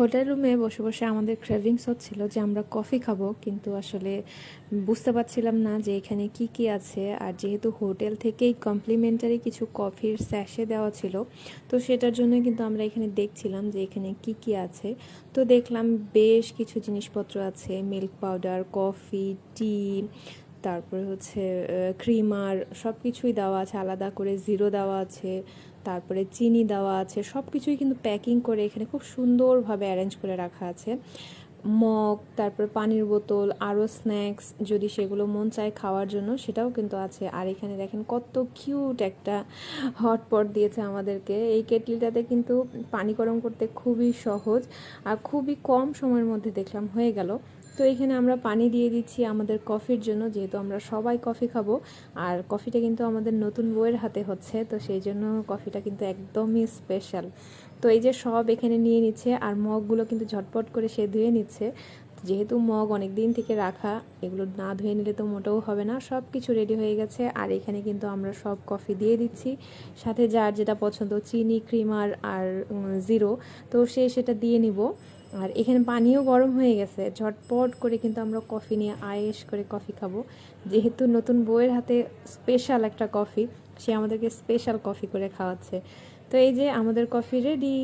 Hotel রুমে বসে বসে আমাদের ক্রেভিংস হচ্ছিল যে আমরা কফি খাব, কিন্তু আসলে বুঝতে পারছিলাম না যে এখানে কি কি আছে। আর যেহেতু হোটেল থেকেই কমপ্লিমেন্টারি কিছু কফির স্যাশে দেওয়া ছিল, তো সেটার জন্য কিন্তু আমরা এখানে দেখছিলাম যে এখানে কি কি আছে। তো দেখলাম বেশ কিছু জিনিসপত্র আছে, মিল্ক পাউডার, কফি, টি তারপরে হচ্ছে ক্রিমার সব কিছুই দেওয়া আছে, আলাদা করে জিরো দেওয়া আছে, তারপরে চিনি দেওয়া আছে সব কিছুই কিন্তু প্যাকিং করে এখানে খুব সুন্দরভাবে অ্যারেঞ্জ করে রাখা আছে। মগ, তারপর পানির বোতল, আরও স্ন্যাক্স যদি সেগুলো মন চায় খাওয়ার জন্য সেটাও কিন্তু আছে। আর এখানে দেখেন কত কিউট একটা হটপট দিয়েছে আমাদেরকে। এই কেটলিটাতে কিন্তু পানি গরম করতে খুবই সহজ আর খুবই কম সময়ের মধ্যে দেখলাম হয়ে গেল। তো এখানে আমরা পানি দিয়ে দিচ্ছি আমাদের কফির জন্য, যেহেতু আমরা সবাই কফি খাব। আর কফিটা কিন্তু আমাদের নতুন বইয়ের হাতে হচ্ছে, তো সেই জন্য কফিটা কিন্তু একদমই স্পেশাল তো এই যে সব এখানে নিয়ে নিচ্ছে, আর মগগুলো কিন্তু ঝটপট করে সে ধুয়ে নিচ্ছে। যেহেতু মগ অনেক দিন থেকে রাখা, এগুলো না ধুয়ে নিলে তো মোটেও হবে না। সব কিছু রেডি হয়ে গেছে। আর এখানে কিন্তু আমরা সব কফি দিয়ে দিচ্ছি। সাথে যার যেটা পছন্দ, চিনি ক্রিমার আর জিরো তো সে সেটা দিয়ে নিব। আর এখানে পানিও গরম হয়ে গেছে। ঝটপট করে কিন্তু আমরা কফি নিয়ে আয়েস করে কফি খাব। যেহেতু নতুন বউয়ের হাতে স্পেশাল একটা কফি সে আমাদেরকে স্পেশাল কফি করে খাওয়াচ্ছে। তো এই যে আমাদের কফি রেডি